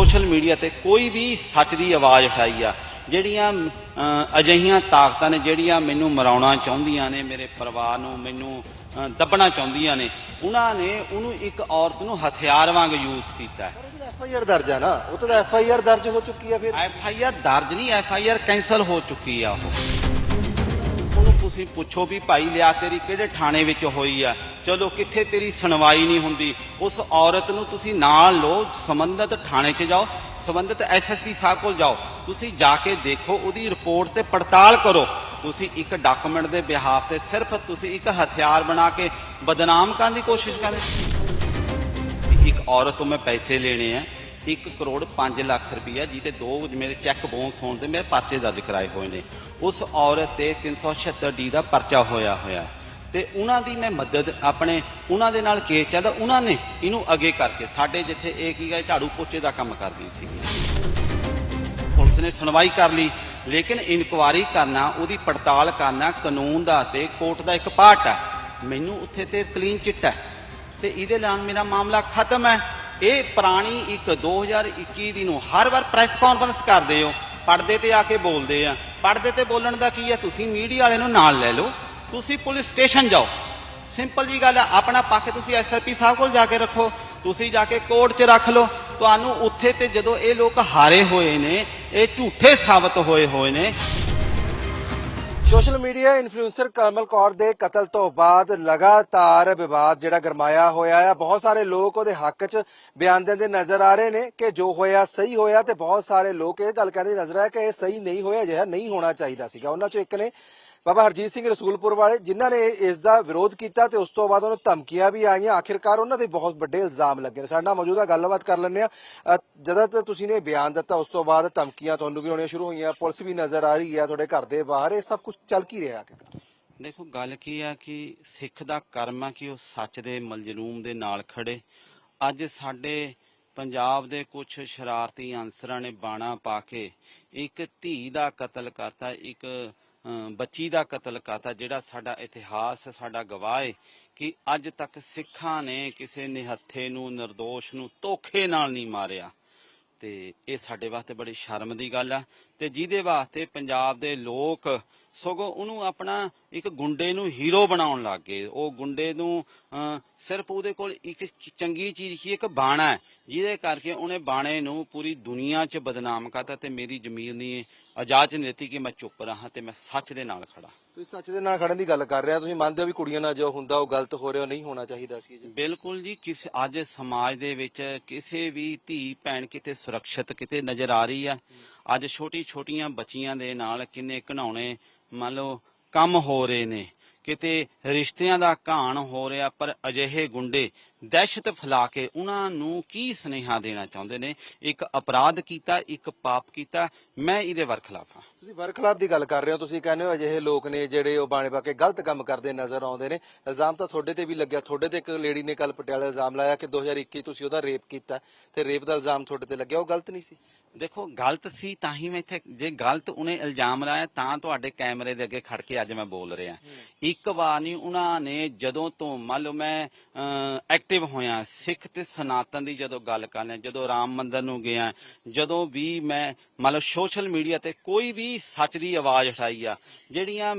Social media ਤੇ ਕੋਈ ਵੀ ਸੱਚ ਦੀ ਆਵਾਜ਼ ਉਠਾਈ ਆ ਜਿਹੜੀਆਂ ਅਜਿਹੀਆਂ ਤਾਕਤਾਂ ਨੇ ਜਿਹੜੀਆਂ ਮੈਨੂੰ ਮਰਾਉਣਾ ਚਾਹੁੰਦੀਆਂ ਨੇ ਮੇਰੇ ਪਰਿਵਾਰ ਨੂੰ ਮੈਨੂੰ ਦੱਬਣਾ ਚਾਹੁੰਦੀਆਂ ਨੇ ਉਹਨਾਂ ਨੇ ਉਹਨੂੰ ਇੱਕ ਔਰਤ ਨੂੰ ਹਥਿਆਰ ਵਾਂਗ ਯੂਜ਼ ਕੀਤਾ। ਹੈ ਐਫ ਆਈ ਆਰ ਦਰਜ ਹੈ ਨਾ ਉਹ ਤਾਂ ਐਫ ਆਈ ਆਰ ਦਰਜ ਹੋ ਚੁੱਕੀ ਹੈ ਫਿਰ। ਐਫ ਆਈ ਆਰ ਦਰਜ ਨਹੀਂ ਐਫ ਆਈ ਆਰ ਕੈਨਸਲ ਹੋ ਚੁੱਕੀ ਆ ਉਹ। ਤੁਸੀਂ ਪੁੱਛੋ ਵੀ ਭਾਈ ਲਿਆ ਤੇਰੀ ਕਿਹੜੇ ਥਾਣੇ ਵਿੱਚ ਹੋਈ ਆ? ਚਲੋ ਕਿੱਥੇ ਤੇਰੀ ਸੁਣਵਾਈ ਨਹੀਂ ਹੁੰਦੀ? ਉਸ ਔਰਤ ਨੂੰ ਤੁਸੀਂ ਨਾਲ ਲਓ, ਸੰਬੰਧਿਤ ਥਾਣੇ 'ਚ ਜਾਓ, ਸੰਬੰਧਿਤ ਐਸਐਸਪੀ ਸਾਹਿਬ ਕੋਲ ਜਾਓ। ਤੁਸੀਂ ਜਾ ਕੇ ਦੇਖੋ, ਉਹਦੀ ਰਿਪੋਰਟ ਤੇ ਪੜਤਾਲ ਕਰੋ। ਤੁਸੀਂ ਇੱਕ ਡਾਕੂਮੈਂਟ ਦੇ ਬਿਹਾਫ ਤੇ ਸਿਰਫ ਤੁਸੀਂ ਇੱਕ ਹਥਿਆਰ ਬਣਾ ਕੇ ਬਦਨਾਮ ਕਰਨ ਦੀ ਕੋਸ਼ਿਸ਼ ਕਰ। ਰਹੇ ਇੱਕ ਔਰਤ ਤੋਂ ਮੈਂ ਪੈਸੇ ਲੈਣੇ ਆ। 1 ਕਰੋੜ 5 ਲੱਖ ਰੁਪਈਆ ਜਿਹਦੇ ਦੋ ਮੇਰੇ ਚੈੱਕ ਬਾਉਂਸ ਹੋਣ ਤੇ ਮੇਰੇ ਪਰਚੇ ਦਰਜ ਕਰਾਏ ਹੋਏ ਨੇ। ਉਸ ਔਰਤ ਤੇ 376 ਡੀ ਦਾ ਪਰਚਾ ਹੋਇਆ ਹੋਇਆ। ਤੇ ਉਹਨਾਂ ਦੀ ਮੈਂ ਮਦਦ ਆਪਣੇ, ਉਹਨਾਂ ਦੇ ਨਾਲ ਕੇਸ ਚੱਲਦਾ, ਉਹਨਾਂ ਨੇ ਇਹਨੂੰ ਅੱਗੇ ਕਰਕੇ ਸਾਡੇ ਜਿੱਥੇ ਇਹ ਕੀ ਹੈ ਝਾੜੂ ਪੋਚੇ ਦਾ ਕੰਮ ਕਰਦੀ ਸੀ। ਪੁਲਿਸ ਨੇ ਸੁਣਵਾਈ ਕਰ ਲਈ, ਲੇਕਿਨ ਇਨਕੁਆਰੀ ਕਰਨਾ, ਉਹਦੀ ਪੜਤਾਲ ਕਰਨਾ ਕਾਨੂੰਨ ਦਾ ਤੇ ਕੋਰਟ ਦਾ ਇੱਕ ਪਾਰਟ ਹੈ ਮੈਨੂੰ ਉੱਥੇ ਤੇ ਕਲੀਨ ਚਿੱਟ ਹੈ ਤੇ ਇਹਦੇ ਨਾਲ ਮੇਰਾ ਮਾਮਲਾ ਖਤਮ ਹੈ। ਇਹ ਪੁਰਾਣੀ ਇੱਕ 2021 ਦੀ ਨੂੰ ਹਰ ਵਾਰ ਪ੍ਰੈਸ ਕਾਨਫਰੰਸ ਕਰਦੇ ਹੋ। ਪਰਦੇ ਤੇ ਆ ਕੇ ਬੋਲਦੇ ਆ। ਪਰਦੇ ਤੇ ਬੋਲਣ ਦਾ ਕੀ ਹੈ? ਤੁਸੀਂ ਮੀਡੀਆ ਵਾਲੇ ਨੂੰ ਨਾਲ ਲੈ ਲਓ। ਤੁਸੀਂ ਪੁਲਿਸ ਸਟੇਸ਼ਨ ਜਾਓ। ਸਿੰਪਲ ਜੀ ਗੱਲ ਹੈ ਆਪਣਾ ਪੱਖ ਤੁਸੀਂ ਐਸਐਸਪੀ ਸਾਹਿਬ ਕੋਲ ਜਾ ਕੇ ਰੱਖੋ। ਤੁਸੀਂ ਜਾ ਕੇ ਕੋਰਟ 'ਚ ਰੱਖ ਲਓ। ਤੁਹਾਨੂੰ ਉੱਥੇ ਤੇ ਜਦੋਂ ਇਹ ਲੋਕ ਹਾਰੇ ਹੋਏ ਨੇ, ਇਹ ਝੂਠੇ ਸਾਬਤ ਹੋਏ ਹੋਏ ਨੇ social media influencer Kamal Kaur ਦੇ ਕਤਲ ਤੋਂ ਬਾਅਦ ਲਗਾਤਾਰ ਵਿਵਾਦ ਜਿਹੜਾ ਗਰਮਾਇਆ ਹੋਇਆ ਹੈ ਬਹੁਤ ਸਾਰੇ ਲੋਕ ਉਹਦੇ ਹੱਕ 'ਚ ਬਿਆਨ ਦਿੰਦੇ ਨਜ਼ਰ ਆ ਰਹੇ ਨੇ ਕਿ ਜੋ ਹੋਇਆ ਸਹੀ ਹੋਇਆ ਤੇ ਬਹੁਤ ਸਾਰੇ ਲੋਕ ਇਹ ਗੱਲ ਕਹਿੰਦੇ ਨਜ਼ਰ ਆ ਕਿ ਇਹ ਸਹੀ ਨਹੀਂ ਹੋਇਆ ਜਿਹਾ ਨਹੀਂ ਹੋਣਾ ਚਾਹੀਦਾ ਸੀਗਾ। ਉਹਨਾਂ 'ਚੋਂ ਇੱਕ ਨੇ ਬਾਬਾ ਹਰਜੀਤ ਸਿੰਘ ਰਸੂਲਪੁਰ ਵਾਲੇ, ਜਿਨ੍ਹਾਂ ਨੇ ਇਸ ਦਾ ਵਿਰੋਧ ਕੀਤਾ ਤੇ ਉਸ ਤੋਂ ਬਾਅਦ ਉਹਨੂੰ ਧਮਕੀਆਂ ਵੀ ਆਈਆਂ। ਆਖਿਰਕਾਰ ਉਹਨਾਂ ਦੇ ਬਹੁਤ ਵੱਡੇ ਇਲਜ਼ਾਮ ਲੱਗੇ ਨੇ। ਸਾਡੇ ਨਾਲ ਮੌਜੂਦਾ ਗੱਲਬਾਤ ਕਰ ਲੈਂਦੇ ਆ ਜਦੋਂ ਤੁਸੀਂ ਨੇ ਬਿਆਨ ਦਿੱਤਾ, ਉਸ ਤੋਂ ਬਾਅਦ ਧਮਕੀਆਂ ਤੁਹਾਨੂੰ ਵੀ ਆਉਣੀਆਂ ਸ਼ੁਰੂ ਹੋਈਆਂ। ਪੁਲਿਸ ਵੀ ਨਜ਼ਰ ਆ ਰਹੀ ਹੈ ਤੁਹਾਡੇ ਘਰ ਦੇ ਬਾਹਰ। ਇਹ ਸਭ ਕੁਝ ਚੱਲ ਕੀ ਰਿਹਾ ਆਖਿਰਕਾਰ ਦੇਖੋ, ਗੱਲ ਕੀ ਆ ਕਿ ਸਿੱਖ ਦਾ ਕਰਮ ਆ ਕਿ ਉਹ ਸੱਚ ਦੇ ਮਲਜਲੂਮ ਦੇ ਨਾਲ ਖੜੇ। ਅੱਜ ਸਾਡੇ ਪੰਜਾਬ ਦੇ ਕੁਝ ਸ਼ਰਾਰਤੀ ਅਨਸਰਾਂ ਨੇ ਬਾਣਾ ਪਾ ਕੇ ਇੱਕ ਧੀ ਦਾ ਕਤਲ ਕਰਤਾ, ਇੱਕ ਬੱਚੀ ਦਾ ਕਤਲ ਕਰਤਾ ਜਿਹੜਾ ਸਾਡਾ ਇਤਿਹਾਸ ਸਾਡਾ ਗਵਾਹ ਹੈ ਕਿ ਅੱਜ ਤੱਕ ਸਿੱਖਾਂ ਨੇ ਕਿਸੇ ਨਿਹੱਥੇ ਨੂੰ નિર્ਦੋਸ਼ ਨੂੰ ਧੋਖੇ ਨਾਲ ਨਹੀਂ ਮਾਰਿਆ। ਤੇ ਇਹ ਸਾਡੇ ਵਾਸਤੇ ਬੜੀ ਸ਼ਰਮ ਦੀ ਗੱਲ ਆ। ਤੇ ਜਿਹਦੇ ਵਾਸਤੇ ਪੰਜਾਬ ਦੇ ਲੋਕ ਸਗੋਂ ਉਹਨੂੰ ਆਪਣਾ ਇੱਕ ਗੁੰਡੇ ਨੂੰ ਹੀਰੋ ਬਣਾਉਣ ਲੱਗ ਗਏ। ਉਹ ਗੁੰਡੇ ਨੂੰ ਸਿਰਫ ਉਹਦੇ ਕੋਲ ਇੱਕ ਚੰਗੀ ਚੀਜ਼ ਹੀ ਇੱਕ ਬਾਣਾ ਹੈ, ਜਿਹਦੇ ਕਰਕੇ ਉਹਨੇ ਬਾਣੇ ਨੂੰ ਪੂਰੀ ਦੁਨੀਆ 'ਚ ਬਦਨਾਮ ਕਰਤਾ ਤੇ ਮੇਰੀ ਜ਼ਮੀਰ ਨੇ ਨਹੀਂ ਦਿੱਤੀ ਕਿ ਮੈਂ ਚੁੱਪ ਰਹਾ ਤੇ ਮੈਂ ਸੱਚ ਦੇ ਨਾਲ ਖੜਾ ਤੁਸੀਂ ਸੱਚ ਦੇ ਨਾਲ ਖੜਨ ਦੀ ਗੱਲ ਕਰ ਰਹੇ ਹੋ ਤੁਸੀਂ ਮੰਨਦੇ ਹੋ ਵੀ ਕੁੜੀਆਂ ਨਾਲ ਜੋ ਹੁੰਦਾ ਉਹ ਗਲਤ ਹੋ ਰਿਹਾ ਨਹੀਂ ਹੋਣਾ ਚਾਹੀਦਾ ਸੀ ਜੀ। ਬਿਲਕੁਲ ਜੀ ਕਿਸ ਅੱਜ ਸਮਾਜ ਦੇ ਵਿੱਚ ਕਿਸੇ ਵੀ ਧੀ ਭੈਣ ਕਿਤੇ ਸੁਰੱਖਿਅਤ ਕਿਤੇ ਨਜ਼ਰ ਆ ਰਹੀ ਆ। ਅੱਜ ਛੋਟੀ ਛੋਟੀਆਂ ਬੱਚੀਆਂ ਦੇ ਨਾਲ ਕਿੰਨੇ ਘਣਾਉਣੇ ਮੰਨ ਲਓ ਕੰਮ ਹੋ ਰਹੇ ਨੇ। ਕਿਤੇ ਰਿਸ਼ਤਿਆਂ ਦਾ ਘਾਣ ਹੋ ਰਿਹਾ ਪਰ ਅਜਿਹੇ ਗੁੰਡੇ ਦਹਿਸ਼ਤ ਫੈਲਾ ਕੇ ਉਹਨਾਂ ਨੂੰ ਕੀ ਸੁਨੇਹਾ ਦੇਣਾ ਚਾਹੁੰਦੇ ਨੇ? ਇੱਕ ਅਪਰਾਧ ਕੀਤਾ ਇੱਕ ਪਾਪ ਕੀਤਾ। ਮੈਂ ਇਹਦੇ ਵਰਖਲਾਫ ਹਾਂ। ਤੁਸੀਂ ਵਰਖਲਾਫ ਦੀ ਗੱਲ ਕਰ ਰਹੇ ਹੋ। ਤੁਸੀਂ ਕਹਿੰਦੇ ਹੋ ਅਜਿਹੇ ਲੋਕ ਨੇ ਜਿਹੜੇ ਉਹ ਬਾਣੇ ਪਾ ਕੇ ਗਲਤ ਕੰਮ ਕਰਦੇ ਨਜ਼ਰ ਆਉਂਦੇ ਨੇ। ਇਲਜ਼ਾਮ ਤਾਂ ਤੁਹਾਡੇ ਤੇ ਵੀ ਲੱਗਿਆ। ਤੁਹਾਡੇ ਤੇ ਇੱਕ ਲੇਡੀ ਨੇ ਕੱਲ ਪਟਿਆਲਾ ਇਲਜ਼ਾਮ ਲਾਇਆ ਕਿ 2021 ਤੁਸੀਂ ਉਹਦਾ ਰੇਪ ਕੀਤਾ ਤੇ ਰੇਪ ਦਾ ਇਲਜ਼ਾਮ ਤੁਹਾਡੇ ਤੇ ਲੱਗਿਆ। ਉਹ ਗਲਤ ਨਹੀਂ ਸੀ? ਦੇਖੋ ਗਲਤ ਸੀ ਤਾਂ ਹੀ ਮੈਂ ਇੱਥੇ ਜੇ ਗਲਤ ਉਹਨੇ ਇਲਜ਼ਾਮ ਲਾਇਆ ਤਾਂ ਤੁਹਾਡੇ ਕੈਮਰੇ ਦੇ ਅੱਗੇ ਖੜ ਕੇ ਅੱਜ ਮੈਂ ਬੋਲ ਰਿਹਾ। ਇੱਕ ਵਾਰ ਨਹੀਂ ਉਹਨਾਂ ਨੇ ਜਦੋਂ ਤੋਂ ਮੰਨ ਲਓ ਮੈਂ ਐਕਟਿਵ ਹੋਇਆ, ਸਿੱਖ ਤੇ ਸਨਾਤਨ ਦੀ ਜਦੋਂ ਗੱਲ ਕਰਨੇ ਜਦੋਂ ਰਾਮ ਮੰਦਰ ਨੂੰ ਗਿਆ, ਜਦੋਂ ਵੀ ਮੈਂ ਮਤਲਬ ਸੋਸ਼ਲ ਮੀਡੀਆ ਤੇ ਕੋਈ ਵੀ ਸੱਚ ਦੀ ਆਵਾਜ਼ ਉਠਾਈ ਆ, ਜਿਹੜੀਆਂ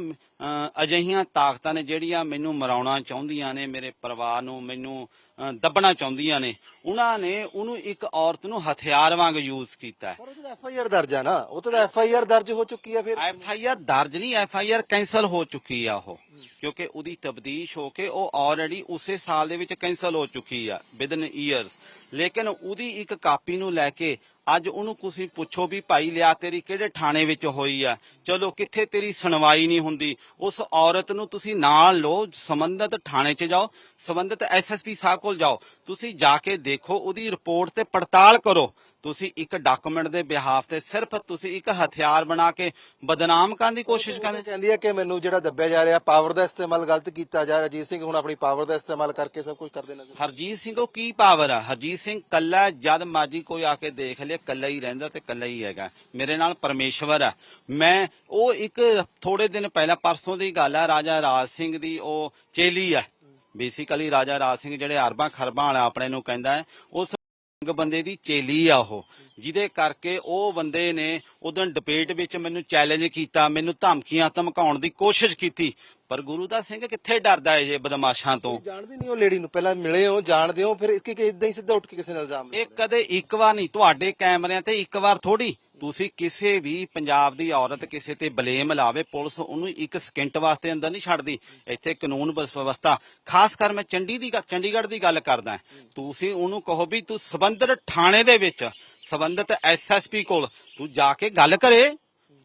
ਅਜਿਹੀਆਂ ਤਾਕਤਾਂ ਨੇ ਜਿਹੜੀਆਂ ਮੈਨੂੰ ਮਰਾਉਣਾ ਚਾਹੁੰਦੀਆਂ ਨੇ ਮੇਰੇ ਪਰਿਵਾਰ ਨੂੰ ਮੈਨੂੰ ਦੱਬਣਾ ਚਾਹੁੰਦੀਆਂ ਨੇ। ਉਹਨਾਂ ਨੇ ਉਹਨੂੰ ਇੱਕ ਔਰਤ ਨੂੰ ਹਥਿਆਰ ਵਾਂਗ ਯੂਜ਼ ਕੀਤਾ ਹੈ। ਪਰ ਉਹ ਤਾਂ ਐਫ ਆਈ ਆਰ ਦਰਜ ਹੈ ਨਾ ਉਹ ਤਾਂ ਐਫ ਆਈ ਆਰ ਦਰਜ ਹੋ ਚੁੱਕੀ ਹੈ ਫਿਰ। ਐਫ ਆਈ ਆਰ ਦਰਜ ਨਹੀਂ ਐਫ ਆਈ ਆਰ ਕੈਨਸਲ ਹੋ ਚੁੱਕੀ ਆ ਉਹ। ਕਿਉਂਕਿ ਉਹਦੀ ਤਬਦੀਸ਼ ਹੋ ਕੇ ਉਹ ਆਲਰੇਡੀ ਉਸੇ ਸਾਲ ਦੇ ਵਿੱਚ ਕੈਨਸਲ ਹੋ ਚੁੱਕੀ ਆ ਵਿਦਨ ਇਅਰਸ ਲੇਕਿਨ ਉਹਦੀ ਇੱਕ ਕਾਪੀ ਨੂੰ ਲੈ ਕੇ ਅੱਜ ਉਹਨੂੰ ਤੁਸੀਂ ਪੁੱਛੋ ਵੀ ਭਾਈ ਲਿਆ ਤੇਰੀ ਕਿਹੜੇ ਥਾਣੇ ਵਿੱਚ ਹੋਈ ਆ? ਚਲੋ, ਕਿੱਥੇ ਤੇਰੀ ਸੁਣਵਾਈ ਨਹੀਂ ਹੁੰਦੀ? ਉਸ ਔਰਤ ਨੂੰ ਤੁਸੀਂ ਨਾਲ ਲਓ, ਸੰਬੰਧਤ ਥਾਣੇ 'ਚ ਜਾਓ, ਸੰਬੰਧਿਤ ਐਸਐਸਪੀ ਸਾਹਿਬ ਕੋਲ ਜਾਓ। ਤੁਸੀਂ ਜਾ ਕੇ ਦੇਖੋ, ਉਹਦੀ ਰਿਪੋਰਟ ਤੇ ਪੜਤਾਲ ਕਰੋ। ਤੁਸੀਂ ਇੱਕ ਡਾਕੂਮੈਂਟ ਦੇ ਬਿਹਾਫ ਤੇ ਸਿਰਫ ਤੁਸੀਂ ਇੱਕ ਹਥਿਆਰ ਬਣਾ ਕੇ ਬਦਨਾਮ ਕਰਨ ਦੀ ਕੋਸ਼ਿਸ਼ ਕਰਦੇ। ਕਹਿੰਦੀ ਹੈ ਕਿ ਮੈਨੂੰ ਜਿਹੜਾ ਦੱਬਿਆ ਜਾ ਰਿਹਾ ਪਾਵਰ ਦਾ ਇਸਤੇਮਾਲ ਗਲਤ ਕੀਤਾ ਜਾ ਰਿਹਾ। ਅਜੀਤ ਸਿੰਘ ਹੁਣ ਆਪਣੀ ਪਾਵਰ ਦਾ ਇਸਤੇਮਾਲ ਕਰਕੇ ਸਭ ਕੁਝ ਕਰਦੇ ਨਜ਼ਰ। ਹਰਜੀਤ ਸਿੰਘ ਉਹ ਕੀ ਪਾਵਰ ਆ? ਹਰਜੀਤ ਸਿੰਘ ਕੱਲਾ ਜਦ ਮਾਜੀ ਕੋਈ ਆ ਕੇ ਦੇਖ ਲੇ ਕੱਲਾ ਹੀ ਰਹਿੰਦਾ ਤੇ ਕੱਲਾ ਹੀ ਹੈਗਾ। ਮੇਰੇ ਨਾਲ ਪਰਮੇਸ਼ਵਰ ਆ। ਮੈਂ ਉਹ ਇੱਕ ਥੋੜੇ ਦਿਨ ਪਹਿਲਾਂ ਪਰਸੋਂ ਦੀ ਗੱਲ ਆ ਰਾਜਾ ਰਾਜ ਸਿੰਘ ਦੀ ਉਹ ਚੇਲੀ ਆ। ਬੇਸਿਕਲੀ ਰਾਜਾ ਰਾਜ ਸਿੰਘ ਜਿਹੜੇ ਅਰਬਾਂ ਖਰਬਾਂ ਵਾਲਾ ਆਪਣੇ ਨੂੰ ਕਹਿੰਦਾ ਹੈ ਉਸ ਇੱਕ ਬੰਦੇ ਦੀ ਚੇਲੀ ਆ ਉਹ, ਜਿਹਦੇ ਕਰਕੇ ਉਹ ਬੰਦੇ ਨੇ ਉਦੋਂ ਡਿਬੇਟ ਵਿੱਚ ਮੈਨੂੰ ਚੈਲੰਜ ਕੀਤਾ, ਮੈਨੂੰ ਧਮਕੀਆਂ ਧਮਕਾਉਣ ਦੀ ਕੋਸ਼ਿਸ਼ ਕੀਤੀ। ਪਰ ਗੁਰੂ ਦਾ ਸਿੰਘ ਕਿੱਥੇ ਡਰਦਾ ਏ ਜੇ ਬਦਮਾਸ਼ਾਂ ਤੋਂ? ਜਾਣਦੇ ਨਹੀਂ ਉਹ ਲੇਡੀ ਨੂੰ ਪਹਿਲਾਂ ਮਿਲੇ ਹੋ ਜਾਣਦੇ ਹੋ ਫਿਰ ਇਸ ਕਿ ਇਦਾਂ ਹੀ ਸਿੱਧਾ ਉੱਠ ਕੇ ਕਿਸੇ ਨਾਲ ਇਲਜ਼ਾਮ ਇਹ ਕਦੇ ਇੱਕ ਵਾਰ ਨਹੀਂ ਤੁਹਾਡੇ ਕੈਮਰਿਆਂ ਤੇ ਇੱਕ ਵਾਰ ਥੋੜੀ ਤੁਸੀਂ ਕਿਸੇ ਵੀ ਪੰਜਾਬ ਦੀ ਔਰਤ ਕਿਸੇ ਤੇ ਬਲੇਮ ਲਾਵੇ ਪੁਲਿਸ ਉਹਨੂੰ ਇੱਕ ਸਕਿੰਟ ਵਾਸਤੇ ਅੰਦਰ ਨਹੀਂ ਛੱਡਦੀ। ਇੱਥੇ ਕਾਨੂੰਨ ਵਿਵਸਥਾ। ਖਾਸ ਕਰ ਮੈਂ ਚੰਡੀ ਦੀ ਚੰਡੀਗੜ੍ਹ ਦੀ ਗੱਲ ਕਰਦਾ। ਤੁਸੀਂ ਉਹਨੂੰ ਕਹੋ ਵੀ ਤੂੰ ਸਬੰਧਤ ਥਾਣੇ ਦੇ ਵਿੱਚ ਸਬੰਧਤ ਐਸਐਸਪੀ ਕੋਲ ਤੂੰ ਜਾ ਕੇ ਗੱਲ ਕਰੇ।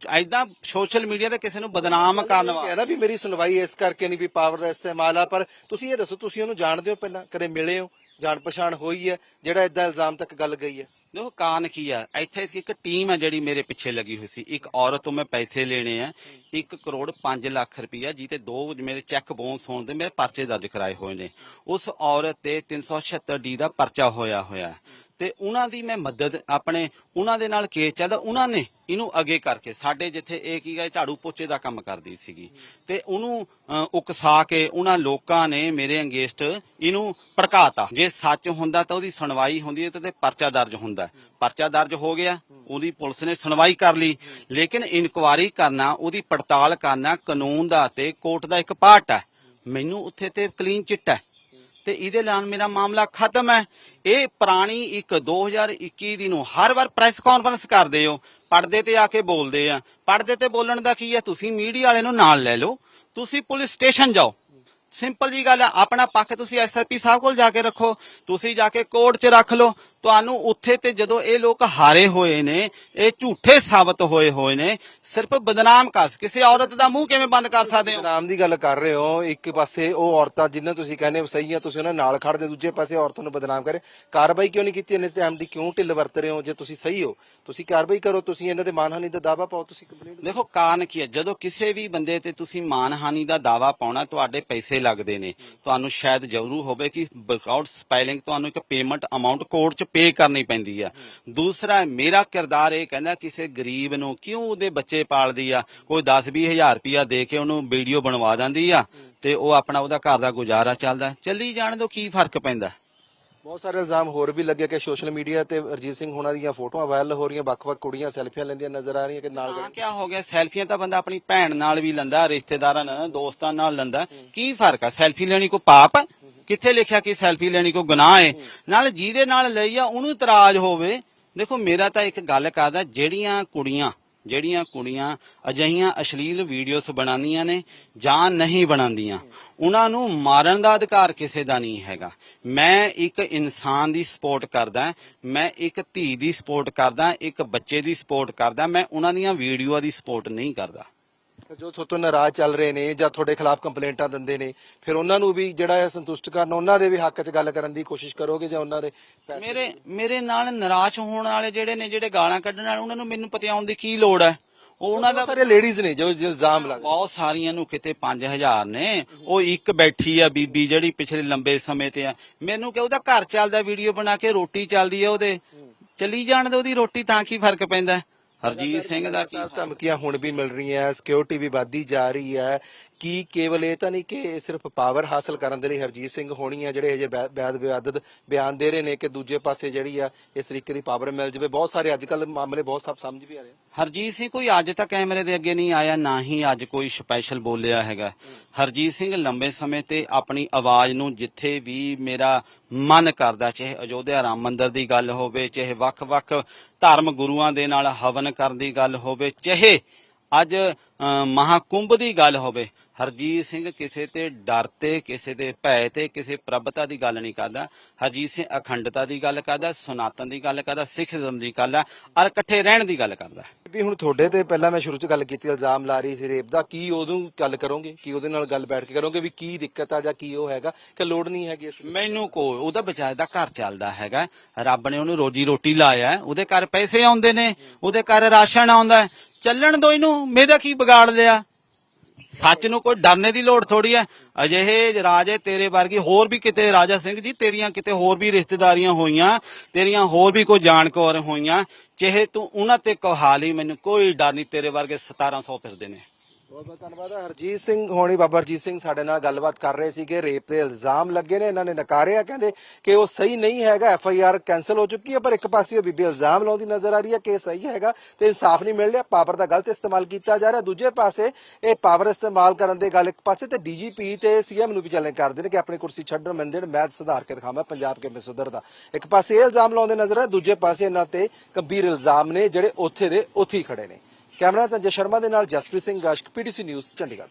ਐਦਾਂ ਸੋਸ਼ਲ ਮੀਡੀਆ ਤੇ ਕਿਸੇ ਨੂੰ ਬਦਨਾਮ ਕਰਨ ਵਾ ਕਹਿਣਾ ਵੀ ਮੇਰੀ ਸੁਣਵਾਈ ਇਸ ਕਰਕੇ ਨਹੀਂ ਵੀ ਪਾਵਰ ਦਾ ਇਸਤੇਮਾਲ ਆ ਪਰ ਤੁਸੀਂ ਇਹ ਦੱਸੋ ਤੁਸੀਂ ਉਹਨੂੰ ਜਾਣਦੇ ਹੋ ਪਹਿਲਾਂ? ਕਦੇ ਮਿਲੇ ਹੋ? ਜਾਣ ਪਛਾਣ ਹੋਈ ਹੈ? ਜਿਹੜਾ ਇਦਾਂ ਇਲਜ਼ਾਮ ਤੱਕ ਗੱਲ ਗਈ ਹੈ? ਦੇਖੋ ਕਾਰਨ ਕੀ ਆ? ਇੱਥੇ ਇੱਕ ਟੀਮ ਹੈ ਜਿਹੜੀ ਮੇਰੇ ਪਿੱਛੇ ਲੱਗੀ ਹੋਈ ਸੀ। ਇੱਕ ਔਰਤ ਤੋਂ ਮੈਂ ਪੈਸੇ ਲੈਣੇ ਆ। 1 ਕਰੋੜ 5 ਲੱਖ ਰੁਪਈਆ ਜਿਹਤੇ ਦੋ ਮੇਰੇ ਚੈੱਕ ਬਾਉਂਸ ਹੋਣ ਦੇ ਮੇਰੇ ਪਰਚੇ ਦਰਜ ਕਰਾਏ ਹੋਏ ਨੇ। ਉਸ ਔਰਤ ਤੇ 376 ਡੀ ਦਾ ਪਰਚਾ ਹੋਇਆ ਹੋਇਆ। ਤੇ ਉਹਨਾਂ ਦੀ ਮੈਂ ਮਦਦ ਆਪਣੇ ਉਹਨਾਂ ਦੇ ਨਾਲ ਕੇਸ ਚੱਲਦਾ ਉਹਨਾਂ ਨੇ ਇਹਨੂੰ ਅੱਗੇ ਕਰਕੇ ਸਾਡੇ ਜਿੱਥੇ ਇਹ ਕੀ ਗਏ, ਝਾੜੂ ਪੋਚੇ ਦਾ ਕੰਮ ਕਰਦੀ ਸੀਗੀ। ਤੇ ਉਹਨੂੰ ਉਕਸਾ ਕੇ ਉਹਨਾਂ ਲੋਕਾਂ ਨੇ ਮੇਰੇ ਅੰਗੇਸਟ ਇਹਨੂੰ ਭੜਕਾਤਾ। ਜੇ ਸੱਚ ਹੁੰਦਾ ਤਾਂ ਉਹਦੀ ਸੁਣਵਾਈ ਹੁੰਦੀ ਤੇ ਪਰਚਾ ਦਰਜ ਹੁੰਦਾ ਪਰਚਾ ਦਰਜ ਹੋ ਗਿਆ, ਉਹਦੀ ਪੁਲਿਸ ਨੇ ਸੁਣਵਾਈ ਕਰ ਲਈ। ਲੇਕਿਨ ਇਨਕੁਆਰੀ ਕਰਨਾ, ਉਹਦੀ ਪੜਤਾਲ ਕਰਨਾ ਕਾਨੂੰਨ ਦਾ ਤੇ ਕੋਰਟ ਦਾ ਇੱਕ ਪਾਰਟ ਹੈ। ਮੈਨੂੰ ਉੱਥੇ ਤੇ ਕਲੀਨ ਚਿੱਟ ਹੈ। ਤੇ ਇਹਦੇ ਨਾਲ ਮੇਰਾ ਮਾਮਲਾ ਖਤਮ ਹੈ। ਇਹ ਪੁਰਾਣੀ ਇੱਕ 2021 ਦੀ ਨੂੰ ਹਰ ਵਾਰ ਪ੍ਰੈਸ ਕਾਨਫਰੰਸ ਕਰਦੇ ਹੋ। ਪਰਦੇ ਤੇ ਆ ਕੇ ਬੋਲਦੇ ਆ। ਪਰਦੇ ਤੇ ਬੋਲਣ ਦਾ ਕੀ ਹੈ? ਤੁਸੀਂ ਮੀਡੀਆ ਵਾਲੇ ਨੂੰ ਨਾਲ ਲੈ ਲਓ। ਤੁਸੀਂ ਪੁਲਿਸ ਸਟੇਸ਼ਨ ਜਾਓ। ਸਿੰਪਲ ਜੀ ਗੱਲ ਹੈ, ਆਪਣਾ ਪੱਖ ਤੁਸੀਂ ਐਸਐਸਪੀ ਸਾਹਿਬ ਕੋਲ ਜਾ ਕੇ ਰੱਖੋ। ਤੁਸੀਂ ਜਾ ਕੇ ਕੋਰਟ 'ਚ ਰੱਖ ਲਓ। ਤੁਹਾਨੂੰ ਉੱਥੇ ਤੇ ਜਦੋਂ ਇਹ ਲੋਕ ਹਾਰੇ ਹੋਏ ਨੇ ਇਹ ਝੂਠੇ ਸਾਬਤ ਹੋਏ ਹੋਏ ਨੇ ਸਿਰਫ ਬਦਨਾਮ ਕਰ ਕਿਸੇ ਔਰਤ ਦਾ ਮੂੰਹ ਕਿਵੇਂ ਬੰਦ ਕਰ ਸਕਦੇ ਹੋ? ਨਾਮ ਦੀ ਗੱਲ ਕਰ ਰਹੇ ਹੋ ਇੱਕ ਪਾਸੇ ਉਹ ਔਰਤਾਂ ਜਿਨ੍ਹਾਂ ਤੁਸੀਂ ਕਹਿੰਦੇ ਹੋ ਸਹੀ ਆ ਤੁਸੀਂ ਉਹਨਾਂ ਨਾਲ ਖੜਦੇ ਦੂਜੇ ਪਾਸੇ ਔਰਤਾਂ ਨੂੰ ਬਦਨਾਮ ਕਰੇ। ਕਾਰਵਾਈ ਕਿਉਂ ਨਹੀਂ ਕੀਤੀ ਇੰਨੇ ਟਾਈਮ ਦੀ? ਕਿਉਂ ਢਿੱਲ ਵਰਤ ਰਹੇ ਹੋ ਜੇ ਤੁਸੀਂ ਸਹੀ ਹੋ? ਤੁਸੀਂ ਕਾਰਵਾਈ ਕਰੋ ਤੁਸੀਂ ਇਹਨਾਂ ਦੇ ਮਾਨਹਾਨੀ ਦਾ ਦਾਵਾ ਪਾਓ ਤੁਸੀਂ ਕੰਪਲੇਂਟ ਦੇਖੋ ਕਾਰਨ ਕੀ ਹੈ? ਜਦੋਂ ਕਿਸੇ ਵੀ ਬੰਦੇ ਤੇ ਤੁਸੀਂ ਮਾਨਹਾਨੀ ਦਾ ਦਾਵਾ ਪਾਉਣਾ ਤੁਹਾਡੇ ਪੈਸੇ ਲੱਗਦੇ ਨੇ। ਤੁਹਾਨੂੰ ਸ਼ਾਇਦ ਜ਼ਰੂਰ ਹੋਵੇ ਕਿ ਵਿਦਆਊਟ ਸਪੈਲਿੰਗ ਤੁਹਾਨੂੰ ਇੱਕ ਪੇਮੈਂਟ ਅਮਾਉਂਟ ਕੋਰਟ 'ਚ ਪੇ ਕਰਨੀ ਪੈਂਦੀ ਆ। ਦੂਸਰਾ, ਮੇਰਾ ਕਿਰਦਾਰ ਇਹ ਕਹਿੰਦਾ ਕਿਸੇ ਗਰੀਬ ਨੂੰ ਕਿਉਂ ਉਹਦੇ ਬੱਚੇ ਪਾਲਦੀ ਆ? ਕੋਈ 10 ਹਜ਼ਾਰ ਰੁਪਇਆ ਦੇ ਕੇ ਉਹਨੂੰ ਵੀਡੀਓ ਬਣਵਾ ਦਿੰਦੀ ਆ ਤੇ ਉਹ ਆਪਣਾ ਉਹਦਾ ਘਰ ਦਾ ਗੁਜ਼ਾਰਾ ਚੱਲਦਾ। ਚੱਲੀ ਜਾਣ ਤੋਂ ਕੀ ਫ਼ਰਕ ਪੈਂਦਾ? ਬਹੁਤ ਸਾਰੇ ਇਲਜ਼ਾਮ ਹੋਰ ਵੀ ਲੱਗੇ ਕਿ ਸੋਸ਼ਲ ਮੀਡੀਆ ਤੇ ਅਰਜੀਤ ਸਿੰਘ ਹੋਣਾ ਦੀਆਂ ਫੋਟੋਆਂ ਵਾਇਰਲ ਹੋ ਰਹੀਆਂ ਵੱਖ-ਵੱਖ ਕੁੜੀਆਂ ਸੈਲਫੀਆਂ ਲੈਂਦੀਆਂ ਨਜ਼ਰ ਆ ਰਹੀਆਂ ਕਿ ਨਾਲ ਹਾਂ ਕੀ ਹੋ ਗਿਆ? ਸੈਲਫੀਆਂ ਤਾਂ ਬੰਦਾ ਆਪਣੀ ਭੈਣ ਨਾਲ ਵੀ ਲੈਂਦਾ ਰਿਸ਼ਤੇਦਾਰਾਂ ਨਾਲ ਦੋਸਤਾਂ ਨਾਲ ਲੈਂਦਾ। ਕੀ ਫ਼ਰਕ ਆ? ਸੈਲਫੀ ਲੈਣੀ ਕੋਈ ਪਾਪ? ਕਿੱਥੇ ਲਿਖਿਆ ਕਿ ਸੈਲਫੀ ਲੈਣੀ ਕੋਈ ਗੁਨਾਹ ਹੈ। ਨਾਲ ਜਿਹਦੇ ਨਾਲ ਲਈ ਆ ਉਹਨੂੰ ਇਤਰਾਜ਼ ਹੋਵੇ। ਦੇਖੋ ਮੇਰਾ ਤਾਂ ਇੱਕ ਗੱਲ ਕਰਦਾ ਜਿਹੜੀਆਂ ਕੁੜੀਆਂ ਜਿਹੜੀਆਂ ਕੁੜੀਆਂ ਅਜਿਹੀਆਂ ਅਸ਼ਲੀਲ ਵੀਡੀਓਜ਼ ਬਣਾਉਂਦੀਆਂ ਨੇ ਜਾਂ ਨਹੀਂ ਬਣਾਉਂਦੀਆਂ, ਉਹਨਾਂ ਨੂੰ ਮਾਰਨ ਦਾ ਅਧਿਕਾਰ ਕਿਸੇ ਦਾ ਨਹੀਂ ਹੈਗਾ। ਮੈਂ ਇੱਕ ਇਨਸਾਨ ਦੀ ਸਪੋਰਟ ਕਰਦਾ, ਮੈਂ ਇੱਕ ਧੀ ਦੀ ਸਪੋਰਟ ਕਰਦਾ, ਇੱਕ ਬੱਚੇ ਦੀ ਸਪੋਰਟ ਕਰਦਾ, ਮੈਂ ਉਹਨਾਂ ਦੀਆਂ ਵੀਡੀਓਆਂ ਦੀ ਸਪੋਰਟ ਨਹੀਂ ਕਰਦਾ। ਜੋ ਤੁਹਾਤੋਂ ਨਾਰਾਜ਼ ਚੱਲ ਰਹੇ ਨੇ ਜਾਂ ਤੁਹਾਡੇ ਖਿਲਾਫ ਕੰਪਲੇਂਟਾਂ ਦਿੰਦੇ ਨੇ ਫਿਰ ਉਹਨਾਂ ਨੂੰ ਵੀ ਜਿਹੜਾ ਹੈ ਸੰਤੁਸ਼ਟ ਕਰਨ ਉਹਨਾਂ ਦੇ ਵੀ ਹੱਕ 'ਚ ਗੱਲ ਕਰਨ ਦੀ ਕੋਸ਼ਿਸ਼ ਕਰੋਗੇ ਜਾਂ ਉਹਨਾਂ ਦੇ ਪੈਸੇ ਮੇਰੇ ਮੇਰੇ ਨਾਲ ਨਿਰਾਸ਼ ਹੋਣ ਵਾਲੇ ਜਿਹੜੇ ਨੇ ਜਿਹੜੇ ਗਾਲਾਂ ਕੱਢਣ ਵਾਲੇ ਉਹਨਾਂ ਨੂੰ ਮੈਨੂੰ ਪਤਿਆਉਣ ਦੀ ਕੀ ਲੋੜ ਹੈ? ਉਹ ਉਹਨਾਂ ਦਾ ਸਾਰੇ ਲੇਡੀਜ਼ ਨੇ ਜੋ ਜੋ ਇਲਜ਼ਾਮ ਲੱਗ ਬਹੁਤ ਸਾਰੀਆਂ ਨੂੰ ਕਿਤੇ 5000 ਨੇ। ਉਹ ਇੱਕ ਬੈਠੀ ਆ ਬੀਬੀ ਜਿਹੜੀ ਪਿਛਲੇ ਲੰਬੇ ਸਮੇਂ ਤੇ ਆ। ਮੈਨੂੰ ਕਿ ਉਹਦਾ ਘਰ ਚੱਲਦਾ ਵੀਡੀਓ ਬਣਾ ਕੇ ਰੋਟੀ ਚੱਲਦੀ ਆ ਉਹਦੇ। ਚੱਲੀ ਜਾਣ ਦੇ ਉਹਦੀ ਰੋਟੀ ਤਾਂ ਕੀ ਫ਼ਰਕ ਪੈਂਦਾ? ਹਰਜੀਤ ਸਿੰਘ ਦਾ ਕੀ ਧਮਕੀਆਂ ਹੁਣ ਵੀ ਮਿਲ ਰਹੀਆਂ ਸਿਕਿਉਰਿਟੀ ਵੀ ਵੱਧਦੀ ਜਾ ਰਹੀ ਹੈ। ਕੀ ਕੇਵਲ ਇਹ ਤਾਂ ਨਹੀਂ ਕਿ ਇਹ ਸਿਰਫ ਪਾਵਰ ਹਾਸਲ ਕਰਨ ਦੇ ਲਈ ਹਰਜੀਤ ਸਿੰਘ ਹੋਣੀ ਆ ਜਿਹੜੇ ਹਜੇ ਬੈਦ ਵਿਵਾਦਤ ਬਿਆਨ ਦੇ ਰਹੇ ਨੇ ਕਿ ਦੂਜੇ ਪਾਸੇ ਜਿਹੜੀ ਆ ਇਸ ਤਰੀਕੇ ਦੀ ਪਾਵਰ ਮਿਲ ਜਾਵੇ। ਬਹੁਤ ਸਾਰੇ ਅੱਜ ਕੱਲ ਮਾਮਲੇ ਬਹੁਤ ਸਭ ਸਮਝ ਵੀ ਆ ਰਹੇ ਹਰਜੀਤ ਸਿੰਘ ਕੋਈ ਅੱਜ ਤੱਕ ਕੈਮਰੇ ਦੇ ਅੱਗੇ ਨਹੀਂ ਆਇਆ ਨਾ ਹੀ ਅੱਜ ਕੋਈ ਸਪੈਸ਼ਲ ਬੋਲਿਆ ਹੈਗਾ। ਹਰਜੀਤ ਸਿੰਘ ਲੰਬੇ ਸਮੇਂ ਤੇ ਆਪਣੀ ਆਵਾਜ਼ ਨੂੰ ਜਿੱਥੇ ਵੀ ਮੇਰਾ ਮਨ ਕਰਦਾ ਚਾਹੇ ਅਯੋਧਿਆ ਰਾਮ ਮੰਦਿਰ ਦੀ ਗੱਲ ਹੋਵੇ ਚਾਹੇ ਵੱਖ-ਵੱਖ ਧਰਮ ਗੁਰੂਆਂ ਦੇ ਨਾਲ ਹਵਨ ਕਰਨ ਦੀ ਗੱਲ ਹੋਵੇ ਚਾਹੇ ਅੱਜ ਅ, ਮਹਾਕੁੰਭ ਦੀ ਗੱਲ ਹੋਵੇ ਹਰਜੀਤ ਸਿੰਘ ਕਿਸੇ ਤੇ ਡਰ ਤੇ ਕਿਸੇ ਤੇ ਭੈ ਤੇ ਕਿਸੇ ਪ੍ਰਭਤਾ ਦੀ ਗੱਲ ਨਹੀਂ ਕਰਦਾ। ਹਰਜੀਤ ਸਿੰਘ ਅਖੰਡਤਾ ਦੀ ਗੱਲ ਕਰਦਾ ਸਨਾਤਨ ਦੀ ਗੱਲ ਕਰਦਾ ਸਿੱਖਜ਼ਮ ਦੀ ਗੱਲ ਆ ਔਰ ਇਕੱਠੇ ਰਹਿਣ ਦੀ ਗੱਲ ਕਰਦਾ। ਵੀ ਹੁਣ ਤੁਹਾਡੇ ਤੇ ਪਹਿਲਾਂ ਮੈਂ ਸ਼ੁਰੂ ਚ ਗੱਲ ਕੀਤੀ ਇਲਜ਼ਾਮ ਲਾ ਰਹੀ ਸੀ ਰੇਪ ਦਾ। ਕੀ ਉਦੋਂ ਗੱਲ ਕਰੋਗੇ? ਕੀ ਉਹਦੇ ਨਾਲ ਗੱਲ ਬੈਠ ਕੇ ਕਰੋਗੇ ਵੀ ਕੀ ਦਿੱਕਤ ਆ ਜਾਂ ਕੀ ਉਹ ਹੈਗਾ? ਕਿ ਲੋੜ ਨਹੀਂ ਹੈਗੀ ਇਸ ਮੈਨੂੰ ਕੋ ਉਹਦਾ ਵਿਚਾਰੇ ਦਾ ਘਰ ਚੱਲਦਾ ਹੈਗਾ। ਰੱਬ ਨੇ ਉਹਨੂੰ ਰੋਜੀ ਰੋਟੀ ਲਾਇਆ। ਉਹਦੇ ਘਰ ਪੈਸੇ ਆਉਂਦੇ ਨੇ। ਉਹਦੇ ਘਰ ਰਾਸ਼ਨ ਆਉਂਦਾ। ਚੱਲਣ ਦੋ ਇਹਨੂੰ। ਮੇਰਾ ਕੀ ਵਿਗਾੜ ਲਿਆ? ਸੱਚ ਨੂੰ ਕੋਈ ਡਰਨੇ ਦੀ ਲੋੜ ਥੋੜੀ ਹੈ। ਅਜਿਹੇ ਰਾਜੇ ਤੇਰੇ ਵਰਗੀ ਹੋਰ ਵੀ ਕਿਤੇ ਰਾਜਾ ਸਿੰਘ ਜੀ, ਤੇਰੀਆਂ ਕਿਤੇ ਹੋਰ ਵੀ ਰਿਸ਼ਤੇਦਾਰੀਆਂ ਹੋਈਆਂ, ਤੇਰੀਆਂ ਹੋਰ ਵੀ ਕੋਈ ਜਾਣਕਾਰ ਹੋਈਆਂ, ਚਾਹੇ ਤੂੰ ਉਹਨਾਂ ਤੇ ਕਹਾਲੀ ਮੈਨੂੰ ਕੋਈ ਡਰ ਨਹੀਂ, ਤੇਰੇ ਵਰਗੇ 1700 ਫਿਰਦੇ ਨੇ। ਬਹੁਤ ਬਹੁਤ ਧੰਨਵਾਦ। ਹੈ। ਹਰਜੀਤ ਸਿੰਘ ਹੋਣੀ ਬਾਬਾ ਹਰਜੀਤ ਸਿੰਘ ਸਾਡੇ ਨਾਲ ਗੱਲਬਾਤ ਕਰ ਰਹੇ ਸੀਗੇ। ਰੇਪ ਦੇ ਇਲਜ਼ਾਮ ਲੱਗੇ ਨੇ, ਇਹਨਾਂ ਨੇ ਨਕਾਰਿਆ, ਕਹਿੰਦੇ ਕਿ ਉਹ ਸਹੀ ਨਹੀਂ ਹੈਗਾ, ਐਫ ਆਈ ਆਰ ਕੈਨਸਲ ਹੋ ਚੁੱਕੀ ਹੈ, ਪਰ ਇੱਕ ਪਾਸੇ ਉਹ ਬੀਬੀ ਇਲਜ਼ਾਮ ਲਾਉਂਦੀ ਨਜ਼ਰ ਆ ਰਹੀ ਹੈ ਕਿ ਇਹ ਸਹੀ ਹੈਗਾ ਤੇ ਇਨਸਾਫ ਨਹੀਂ ਮਿਲ ਰਿਹਾ। ਪਾਵਰ ਦਾ ਗਲਤ ਇਸਤੇਮਾਲ ਕੀਤਾ ਜਾ ਰਿਹਾ। ਦੂਜੇ ਪਾਸੇ ਇਹ ਪਾਵਰ ਇਸਤੇਮਾਲ ਕਰਨ ਦੇ ਗੱਲ ਇੱਕ ਪਾਸੇ ਤੇ ਡੀਜੀਪੀ ਤੇ ਸੀਐਮ ਨੂੰ ਵੀ ਚੈਲੰਜ ਕਰਦੇ ਨੇ ਕਿ ਆਪਣੀ ਕੁਰਸੀ ਛੱਡਣ ਮੰਦੇ ਨੇ ਮੈਂ ਸੁਧਾਰ ਕੇ ਦਿਖਾਵਾਂ, ਪੰਜਾਬ ਕਿਵੇਂ ਸੁਧਰਦਾ ਇੱਕ ਪਾਸੇ ਇਹ ਇਲਜ਼ਾਮ ਲਾਉਂਦੇ ਨਜ਼ਰ ਆ, ਦੂਜੇ ਪਾਸੇ ਇਹਨਾਂ ਤੇ ਗੰਭੀਰ ਇਲਜ਼ਾਮ ਨੇ ਜਿਹੜੇ ਉੱਥੇ ਦੇ ਉੱਥੇ ਹੀ ਖੜੇ ਨੇ। ਕੈਮਰਾ ਸੰਜੇ ਸ਼ਰਮਾ ਦੇ ਨਾਲ ਜਸਪ੍ਰੀਤ ਸਿੰਘ ਗਾਸ਼ਕ ਪੀਟੀਸੀ ਨਿਊਜ਼ ਚੰਡੀਗੜ੍ਹ।